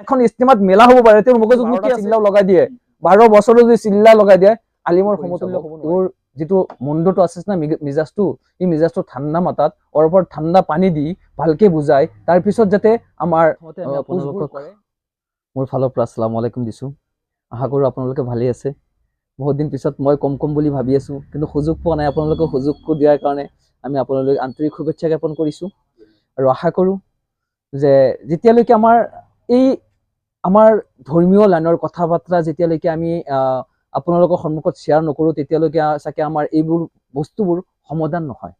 এখন ইস্তেমাত মেলা হ'ব পাৰে তেওঁৰ মগজুত কি চিল্লাও লগাই দিয়ে বাৰ বছৰো যদি চিল্লা লগাই দিয়ে আলিমৰ সমতুল্য। হ'ব। তোৰ যিটো মণ্ডটো আছে না মিজাজটো এই মিজাজটো ঠাণ্ডা মাতাত ওপৰত ঠাণ্ডা পানী দি ভালকে বুজাই তাৰপিছত যাতে আমাৰ মোৰ ফালৰ পৰা আসসালামু আলাইকুম দিছোঁ আশা কৰোঁ আপোনালোকে ভালেই আছে বহুত দিন পিছত মই কম কম বুলি ভাবি আছোঁ কিন্তু সুযোগ পোৱা নাই আপোনালোকক সুযোগটো দিয়াৰ কাৰণে আমি আপোনালোক আন্তৰিক শুভেচ্ছা জ্ঞাপন কৰিছোঁ আৰু আশা কৰোঁ যে যেতিয়ালৈকে আমাৰ এই আমাৰ ধৰ্মীয় লাইনৰ কথা বাৰ্তা যেতিয়ালৈকে আমি আপোনালোকৰ সন্মুখত শ্বেয়াৰ নকৰোঁ তেতিয়ালৈকে চাগে আমাৰ এইবোৰ বস্তুবোৰ সমাধান নহয়।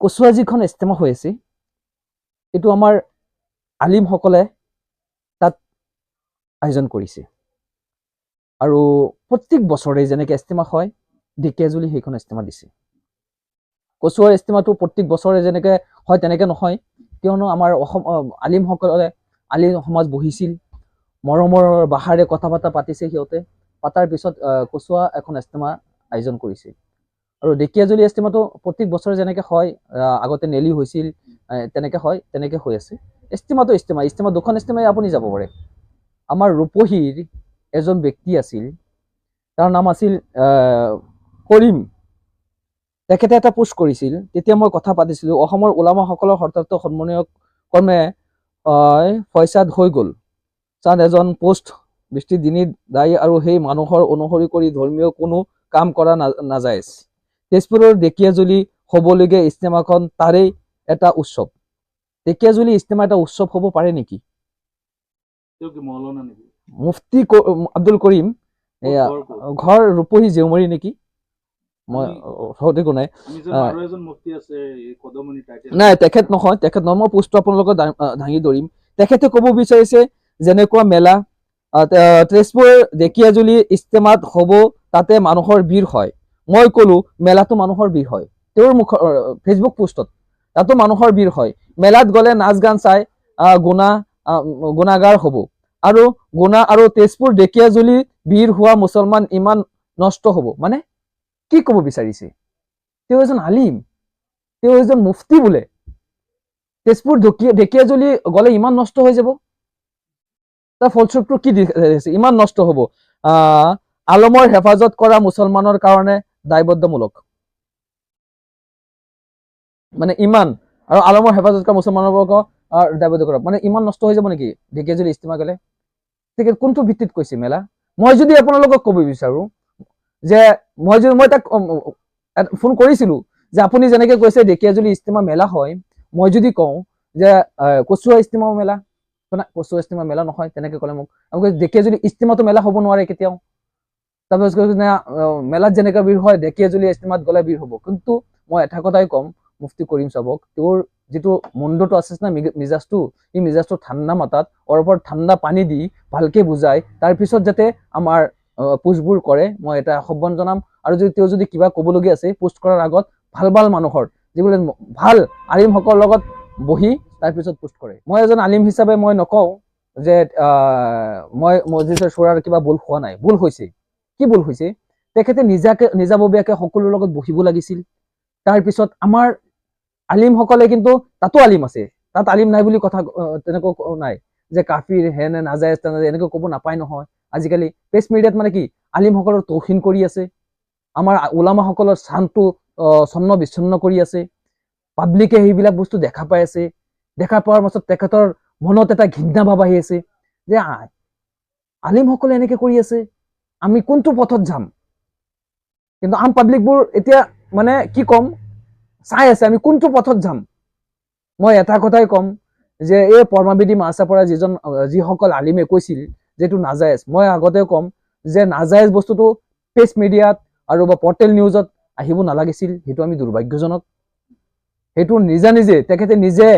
কচুৱা যিখন ইস্তেমা হৈ আছে এইটো আমাৰ আলিমসকলে তাত আয়োজন কৰিছে। আৰু প্ৰত্যেক বছৰে যেনেকৈ ইস্তেমা হয় ঢেকীয়াজুলি সেইখন ইস্তেমা দিছে। কচুৱাৰ ইস্তেমাটো প্ৰত্যেক বছৰে যেনেকৈ হয় তেনেকৈ নহয়। কিয়নো আমাৰ অসম আলিমসকলে আলিম সমাজ বহিছিল। মৰমৰ বাহাৰে কথা বতৰা পাতিছে সিহঁতে। পাতাৰ পিছত কচুৱা এখন ইস্তেমা আয়োজন কৰিছে আৰু ঢেকীয়াজুলি ইস্তেমাটো প্ৰত্যেক বছৰে যেনেকৈ হয় আগতে নেলি হৈছিল তেনেকৈ হয় তেনেকৈ হৈ আছে। ইস্তেমাটো ইস্তেমা ইস্তেমা দুখন ইস্তেমাই আপুনি যাব পাৰে। আমাৰ ৰূপহীৰ এজন ব্যক্তি আছিল। তাৰ নাম আছিল কৰিম। তেখেতে এটা পোষ্ট কৰিছিল। তেতিয়া মই কথা পাতিছিলোঁ। অসমৰ ওলামাসকলৰ হৰ্তাৰ্থ সন্মানীয় কৰ্মে ফয়চাদ হৈ গ'ল। চাঁদ এজন পোষ্ট বৃষ্টি দিনিত দায়ী আৰু সেই মানুহৰ অনুসৰি কৰি ধৰ্মীয় কোনো কাম কৰা না- নাজায়েজ তেজপুৰৰ ঢেকীয়াজুলি হ'বলগীয়া ইস্তেমাখন তাৰেই এটা উৎসৱ। ঢেকীয়াজুলি ইস্তেমা এটা উৎসৱ হ'ব পাৰে নেকি? মুফতি আব্দুল কৰিম ঘৰ ৰূপহী জেউমাৰী নেকি? সঠিকো নাই। নাই তেখেত নহয় তেখেত নহয় মই পোষ্টটো আপোনালোকক দা- দাঙি ধৰিম। তেখেতে ক'ব বিচাৰিছে যেনেকুৱা মেলা তেজপুৰ ঢেকীয়াজুলি ইস্তেমাত হ'ব তাতে মানুহৰ ভিৰ হয়। মই ক'লো মেলাতো মানুহৰ ভিৰ হয়। তেওঁৰ মুখৰ ফেচবুক পোষ্টত তাতো মানুহৰ ভিৰ হয়। মেলাত গ'লে নাচ গান চাই আহ, গুণা গুণাগাৰ হ'ব। আৰু গুণা আৰু তেজপুৰ ঢেকীয়াজুলি ভিৰ হোৱা মুছলমান ইমান নষ্ট হ'ব। মানে কি ক'ব বিচাৰিছে? তেওঁ এজন আলিম। তেওঁ এজন মুফতি বোলে। তেজপুৰ ঢেকীয়া ঢেকীয়াজুলি গ'লে ইমান নষ্ট হৈ যাব। তাৰ ফলস্বৰূপটো কি দেখাইছে ইমান নষ্ট হ'ব। আলমৰ হেফাজত কৰা মুছলমানৰ কাৰণে দায়বদ্ধমূলক। মানে ইমান। আৰু আলমৰ হেফাজত কৰা মুছলমানক দায়বদ্ধ কৰা। মানে ইমান নষ্ট হৈ যাব নেকি? ঢেকীয়াজুলি ইস্তেমা গ'লে। গতিকে কোনটো ভিত্তিত কৈছে মেলা? মই যদি আপোনালোকক ক'ব বিচাৰো যে মই যদি মই তাক ফোন কৰিছিলো যে আপুনি যেনেকে কৈছে ঢেকীয়াজুলি ইস্তেমা মেলা হয় মই যদি কওঁ যে কচুৱা ইস্তেমা মেলা। শুনা, কচুৱা ইস্তেমা মেলা নহয় তেনেকে ক'লে মোক। ঢেকীয়াজুলি ইস্তেমাটো মেলা হ'ব নোৱাৰে কেতিয়াও। তাৰপিছত মেলাত যেনেকে ভিৰ হয় ঢেকীয়াজুলি ইস্তেমাত গ'লে ভিৰ হ'ব। কিন্তু মই এটা কথাই ক'ম মুফতি কৰিম চাবক তেওঁৰ যিটো মণ্ডটো আছে না মিজাজটো এই মিজাজটো ঠাণ্ডা মাতাত ওপৰত ঠাণ্ডা পানী দি ভালকে বুজাই তাৰপিছত যাতে আমাৰ পোষ্টবোৰ কৰে মই এটা আহ্বান জনাম। আৰু যদি তেওঁ যদি কিবা ক'বলগীয়া আছে পোষ্ট কৰাৰ আগত ভাল ভাল মানুহৰ যিবিলাক ভাল আলিমসকলৰ লগত বহি তাৰপিছত পোষ্ট কৰে। মই এজন আলিম হিচাপে মই নকওঁ যে মই মছজিদৰ চোৰাৰ কিবা ভুল হোৱা নাই। ভুল হৈছে। কি ভুল হৈছে? তেখেতে নিজাকে নিজাববীয়াকে সকলোৰ লগত বহিব লাগিছিল। তাৰপিছত আমাৰ আলিমসকলে কিন্তু তাতো আলিম আছে। তাত আলিম নাই বুলি কথা তেনেকুৱা নাই যে কাফিৰ হে নে নাজায়েজ তেনে এনেকৈ ক'ব নাপায় নহয়। আজিকালি প্ৰেছ মিডিয়াত মানে কি, আলিমসকলৰ তৌহিন কৰি আছে, আমাৰ ওলামাসকলৰ স্থানটো ছন্ন বিচ্ছন্ন কৰি আছে পাব্লিকে সেইবিলাক বস্তু দেখা পাই আছে, দেখা পোৱাৰ পাছত তেখেতৰ মনত এটা ঘৃণা ভাৱ আছে, যে আলিমসকলে এনেকে কৰি আছে, আমি কোনটো পথত যাম? কিন্তু আম পাব্লিকবোৰ এতিয়া মানে কি ক'ম, চাই আছে, আমি কোনটো পথত যাম? মই এটা কথাই ক'ম, যে এই পৰমাবিধি মাছৰ পৰা যিজন যিসকল আলিমে কৈছিল যে এইটো নাজায়েজ। মই আগতে ক'ম যে নাজায়েজ বস্তুটো প্ৰেছ মিডিয়াত আৰু বা পৰ্টেল নিউজত আহিব নালাগিছিল সেইটো আমি দুৰ্ভাগ্যজনক। সেইটো নিজা নিজে তেখেতে নিজে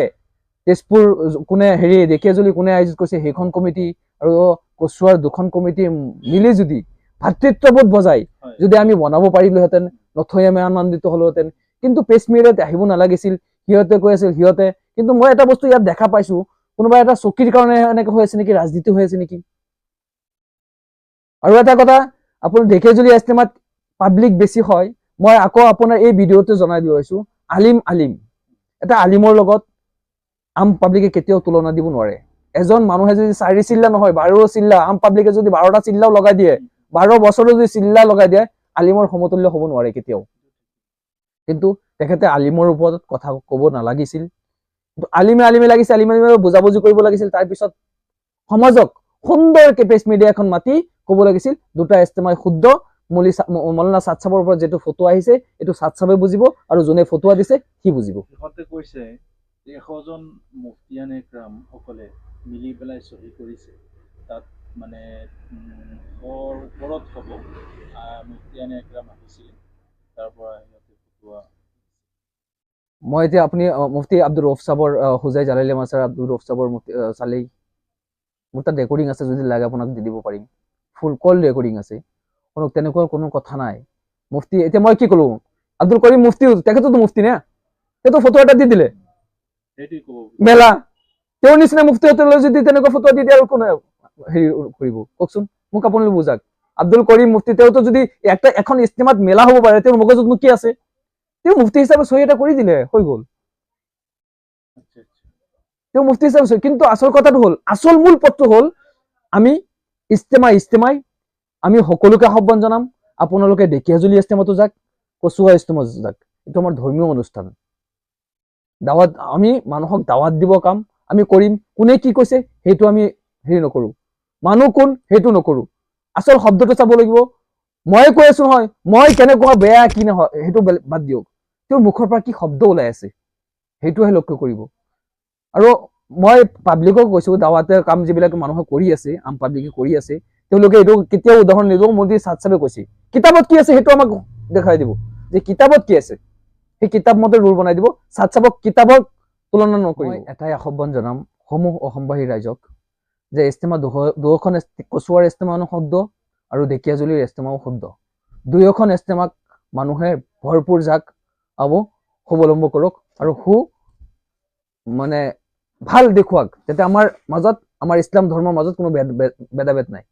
তেজপুৰ কোনে হেৰি ঢেকীয়াজুলি কোনে আয়োজিত কৰিছে সেইখন কমিটি আৰু কচুৱাৰ দুখন কমিটি মিলি যদি ভাতৃত্ববোধ বজাই। যদি আমি বনাব পাৰিলোহেঁতেন নথৈ আমি আনন্দিত হ'লোহেঁতেন। কিন্তু প্ৰেছ মিডিয়াত আহিব নালাগিছিল সিহঁতে কৈ আছিল সিহঁতে। কিন্তু মই এটা বস্তু ইয়াত দেখা পাইছো কোনোবা এটা চকীৰ কাৰণে এনেকে হৈ আছে নেকি ৰাজনীতি হৈ আছে নেকি? আৰু এটা কথা আপুনি ঢেকীয়াজুলি ইস্তেমাত পাব্লিক বেছি হয় মই আকৌ আপোনাৰ এই ভিডিঅ'টো জনাই দিব আহিছো আলিম আলিম। এটা আলিমৰ লগত আম পাব্লিকে কেতিয়াও তুলনা দিব নোৱাৰে। এজন মানুহে যদি চাৰি চিল্লা নহয় বাৰ চিল্লা আম পাব্লিকে যদি বাৰটা চিল্লাও লগাই দিয়ে বাৰ বছৰো যদি চিল্লা লগাই দিয়ে আলিমৰ সমতুল্য হ'ব নোৱাৰে কেতিয়াও। কিন্তু তেখেতে আলিমৰ ওপৰত কথা ক'ব নালাগিছিল। কিন্তু আলিমে আলিমে লাগিছে আলিমে আলিমে বুজাবুজি কৰিব লাগিছিল। তাৰপিছত সমাজক সুন্দৰকে প্ৰেছ মিডিয়া এখন মাতি ক'ব লাগিছিল দুটা ইস্তেমাই শুদ্ধ মলি মৌলানা চাদ চাবৰ ওপৰত যিটো ফটো আহিছে এইটো চাদ চাবে বুজিব আৰু যোনে ফটোৱা দিছে সি বুজিব। সিহঁতে কৈছে এশজন মুফতিয়ান একৰাম সকলে মিলি পেলাই চহী কৰিছে। তাত মানে ওপৰত হ'ব মুফতিয়ান একৰাম আহিছিলে তাৰ পৰা সিহঁতে ফটোৱা মই এতিয়া আপুনি মুফতি আব্দুল ৰফ চাবৰ হুজাই জালালি মাছাৰ আব্দুল ৰফ চাবৰ মুফতি চালেই। মোৰ তাত ৰেকৰ্ডিং আছে যদি লাগে আপোনাক দি দিব পাৰিম। ফুল কল ৰেকৰ্ডিং আছে। কোনো তেনেকুৱা কোনো কথা নাই। মুফতি এতিয়া মই কি ক'লো? আব্দুল কৰিম মুফতি তেখেততো মুফতি নে? সেইটো ফটো এটা দি দিলে। মেলা। তেওঁৰ নিচিনা মুফতিহঁতলৈ যদি তেনেকুৱা ফটো দি দিয়ে আৰু কোনে হেৰি কৰিব? কওকচোন মোক আপোনালোকে বুজাক আব্দুল কৰিম মুফতি তেওঁতো যদি একটা এখন ইস্তেমাত মেলা হ'ব পাৰে তেওঁৰ মগজুতনো কি আছে? তেওঁ মুফতি হিচাপে চহী এটা কৰি দিলে হৈ গ'ল। আচ্ছা আচ্ছা। তেওঁ মুফতি হিচাপে কিন্তু আচল কথাটো হ'ল আচল মূল পথটো হ'ল আমি ইস্তেমা ইস্তেমাই, আমি সকলোকে আহ্বান জনাম, আপোনালোকে ঢেকীয়াজুলি ইস্তেমাতো যাক কচুৱা ইস্তেমাত যাক। এইটো আমাৰ ধৰ্মীয় অনুষ্ঠান। দাৱাত, আমি মানুহক দাৱাত দিব কাম, আমি কৰিম, কোনে কি কৈছে, সেইটো আমি হেৰি নকৰো। মানুহ কোন, সেইটো নকৰো। আচল শব্দটো চাব লাগিব, মই কৈ আছো নহয়, মই কেনেকুৱা, বেয়া, কি নহয়, সেইটো বাদ দিয়ক। তেওঁৰ মুখৰ পৰা কি শব্দ ওলাই আছে, সেইটোহে লক্ষ্য কৰিব। আৰু মই পাব্লিকক কৈছো, দাৱাতে কাম যিবিলাক মানুহে কৰি আছে, আম পাব্লিকে কৰি আছে, তেওঁলোকে এইটো কেতিয়াও উদাহৰণ নিদিব, মোদী চাদ চাবে কৈছে। কিতাপত কি আছে সেইটো আমাক দেখাই দিব, যে কিতাপত কি আছে। সেই কিতাপ মতে ৰুল বনাই দিব চাদ চাবক কিতাপক তুলনা নকৰিব। এটাই আহ্বান জনাম, সমূহ অসমবাসী ৰাইজক, যে ইস্তেমা দুয়োখন কচুৱাৰ ইস্তেমানো শব্দ আৰু ঢেকীয়াজুলিৰ ইস্তেমাও শব্দ দুয়োখন ইস্তেমাক মানুহে ভৰপূৰ যাক আব অৱলম্ব কৰক আৰু সু মানে ভাল দেখুৱাক যাতে আমাৰ মাজত আমাৰ ইছলাম ধৰ্মৰ মাজত কোনো ভেদ ভেদ- ভেদাভেদ নাই।